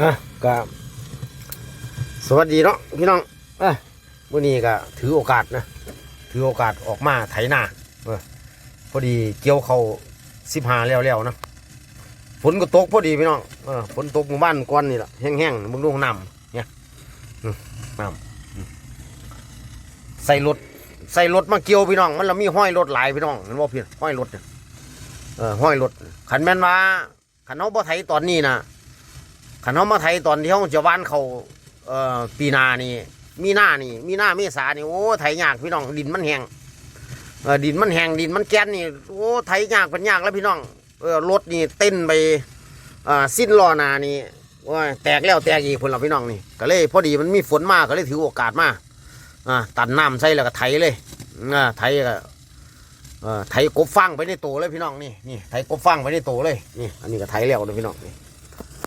อะก็สวัสดีเนาะพี่น้องเอ้ยวันนี้ก็ถือโอกาสนะ ถือโอกาสออกมาไถนาเออพอดีเกี่ยวเขาสิบหาแล้วแล้วๆนะฝนก็ตกพอดีพี่น้องเออฝนตกหมู่บ้านก้อนนี่แหละแห้งๆมึงดูน้ำเนี่ยน้ำใส่รถใส่รถมาเกี่ยวพี่น้อง มันละมีห้อยรถหลายพี่น้องเห็นว่าพี่ห้อยรถเนี่ยเออห้อยรถขันแม่นว่าขันเขาบ่ไถตอนนี้นะ ขันเขามาไทยตอนที่เขาจะว่านเขาเอ่อปีนานี่มีหน้านี่มีหน้าเมษานี่โอ้ไถยากพี่น้องดินมันแห้งเออดินมันแห้งดินมันแกนนี่โอ้ไถยากเป็นยากแล้วพี่น้องเออรถนี่เต้นไปอ่าสิ้นล้อนานี่โอ้ยแตกแล้วแตกอีกพุ่นละพี่น้องนี่ก็เลยพอดีมันมีฝนมากก็เลยถือโอกาสมาอ่าตัดน้ำใส่แล้วก็ไถเลยอ่าไถก็ไถกบฟังไปในโตเลยพี่น้องนี่นี่ไถกบฟังไปในโตเลยนี่อันนี้ก็ไถแล้วนะพี่น้องนี่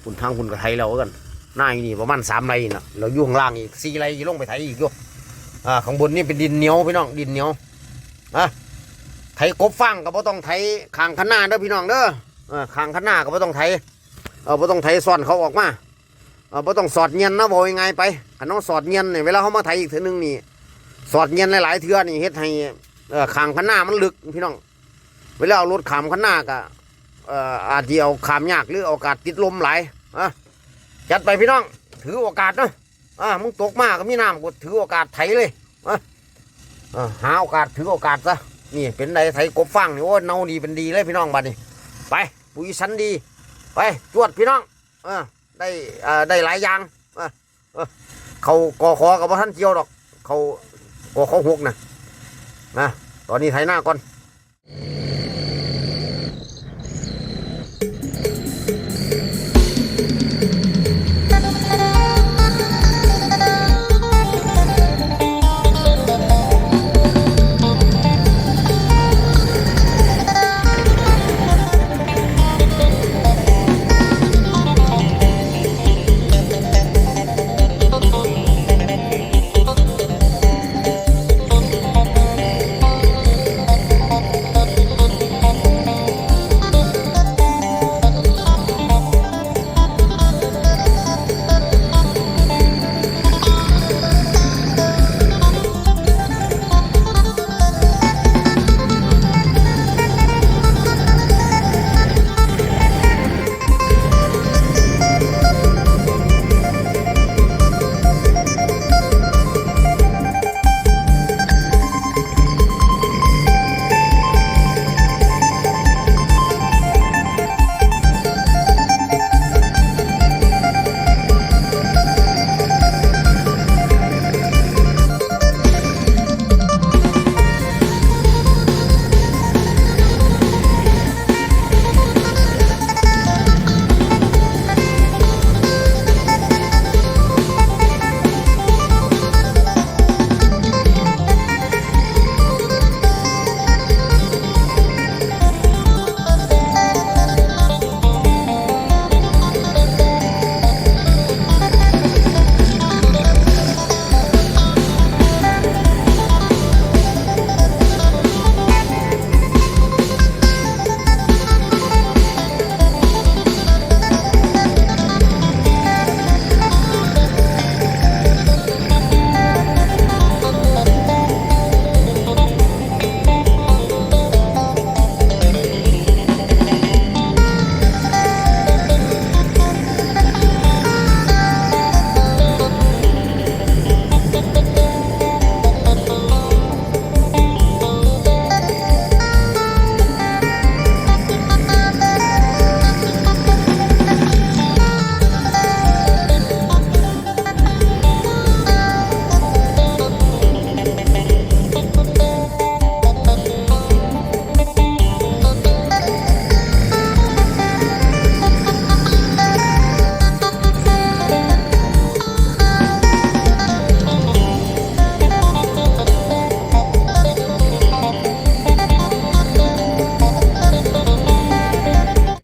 คุณทางคุณกับไทยเรากันหน้าอีนี่ประมาณสามไรน่ะเราอยู่ข้างล่างอีกสี่ไรลงไปไทยอีกอยู่อ่าข้างบนนี่เป็นดินเหนียวพี่น้องดินเหนียวอะไทยกบฟังก็บ่ต้องไทยคางขางหนาเด้อพี่น้องเด้อเออคางขางหนาก็บ่ต้องไทยเออบ่ต้องไทยซ่อนเขาออกมาเออบ่ต้องสอดเงียนนะบอกยังไงไปขันน้องสอดเงียนเนี่ยเวลาเขามาไทยอีกเถือนึงนี่สอดเงียนหลายๆเทือนี่เฮ็ดให้เออคางขางหนามันลึกพี่น้องเวลาเอารถขามขางหนาก็ อ่าจจะเอาขามยากหรือโอกาสติดลมไหลอะจัดไปพี่น้อง ถือโอกาสเนาะอะมึงตกมากก็มีน้ำกดถือโอกาสไถเลยอะหาโอกาสถือโอกาสซะนี่เป็นไดไถกบฟังนี่โอ้เนาดีเป็นดีเลยพี่น้องบัดนี้ไปปุ๋ยชั้นดี ไปจวดพี่น้องอะได้อ่าได้หลายอย่างอะเออเขากอคอกับว่าท่านเจียวดอก เขากอขอหกนะนะตอนนี้ไถหน้าก่อน